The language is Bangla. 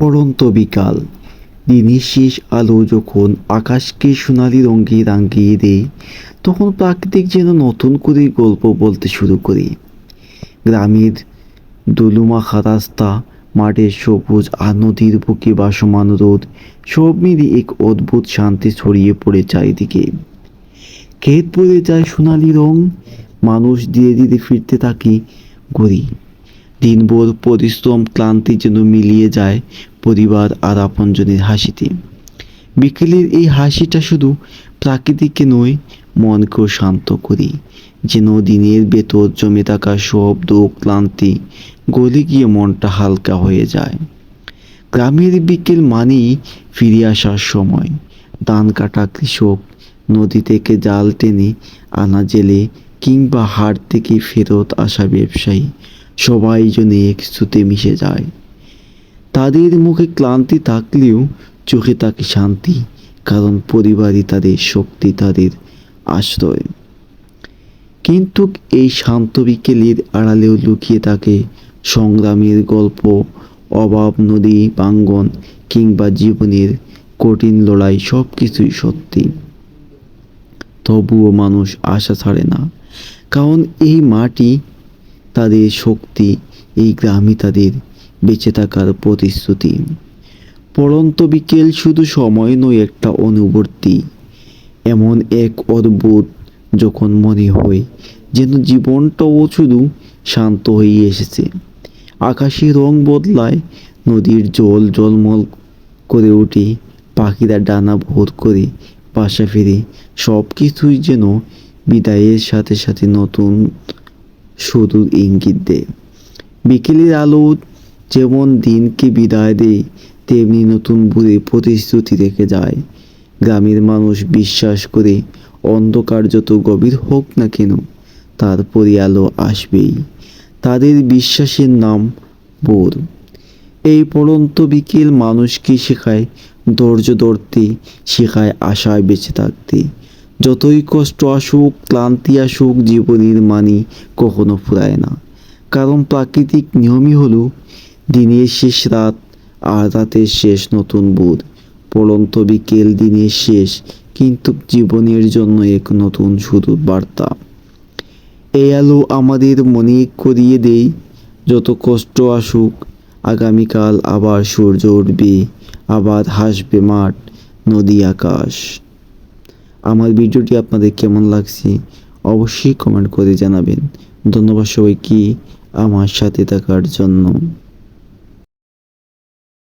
পড়ন্ত বিকাল। দিনের শেষ আলো যখন আকাশকে সোনালি রঙে রাঙিয়ে দেয়, তখন প্রাকৃতিক যেন নতুন করে গল্প বলতে শুরু করে। গ্রামের দোলুমাখা রাস্তা, মাঠের সবুজ আর নদীর বুকে বাসমান রোদ, সব মিলে এক অদ্ভুত শান্তি ছড়িয়ে পড়ে চারিদিকে। ক্ষেত পড়ে যায় সোনালি রং, মানুষ ধীরে ধীরে ফিরতে থাকে ঘুরি দিনভর পরিশ্রম ক্লান্তি যেন মিলিয়ে যায় পরিবার আর আপনজনের হাসিতে। বিকেলের এই হাসিটা শুধু প্রাকৃতিককে নয়, মনকেও শান্ত করি। যেন দিনের ভেতর জমে থাকা সব দুঃখ, ক্লান্তি গলে গিয়ে মনটা হালকা হয়ে যায়। গ্রামের বিকেল মানেই ফিরে আসার সময়। ধান কাটা কৃষক নদী থেকে জাল টেনে, আনা জেলে কিংবা হাট থেকে ফেরত আসা ব্যবসায়ী সবাই যেন এক সুতে মিশে যায়। তাদের মুখে ক্লান্তি থাকলেও চোখে থাকে শান্তি, কারণ পরিবারই তাদের শক্তি, তাদের আশ্রয়। কিন্তু এই শান্ত বিকেলের আড়ালেও লুকিয়ে থাকে সংগ্রামের গল্প, অভাব, নদী প্রাঙ্গন কিংবা জীবনের কঠিন লড়াই সব কিছুই সত্যি। তবুও মানুষ আশা ছাড়ে না, কারণ এই মাটি তাদের শক্তি এই গ্রামই তাদের বেঁচে থাকার প্রতিশ্রুতি। পরন্ত বিকেল শুধু সময় নয়, একটা অনুবর্তী। এমন এক অদ্ভুত যখন মনে হয় যেন জীবনটাও শুধু শান্ত হয়ে এসেছে। আকাশের রং বদলায়, নদীর জল জলমল করে ওঠে, পাখিরা ডানা ভোর করে বাসা ফিরে। সব কিছুই যেন বিদায়ের সাথে সাথে নতুন শুধু ইঙ্গিত দেয়। বিকেলের আলো যেমন দিনকে বিদায় দেয়, তেমনি নতুন ভোরে প্রতিশ্রুতি রেখে যায়। গ্রামের মানুষ বিশ্বাস করে অন্ধকার যত গভীর হোক না কেন তারপরে আলো আসবেই। তাদের বিশ্বাসের নাম বোর। এই পড়ন্ত বিকেল মানুষকে শেখায়, ধৈর্য ধরতে শেখায়, আশায় বেঁচে থাকতে। যতই কষ্ট আসুক, ক্লান্তি আসুক, জীবনের মানি কখনো ফুরায় না। কারণ প্রাকৃতিক নিয়মই হলো দিনের শেষ রাত আর রাতের শেষ নতুন বোধ। পড়ন্ত বিকেল দিনের শেষ, কিন্তু জীবনের জন্য এক নতুন শুধু বার্তা। এই আলো আমাদের মনে করিয়ে দেয়, যত কষ্ট আসুক, আগামীকাল আবার সূর্য উঠবে, আবার হাসবে মাঠ, নদী, আকাশ। আমার ভিডিওটি আপনাদের কেমন লাগছে অবশ্যই কমেন্ট করে জানাবেন। ধন্যবাদ সবাইকে আমার সাথে থাকার জন্য।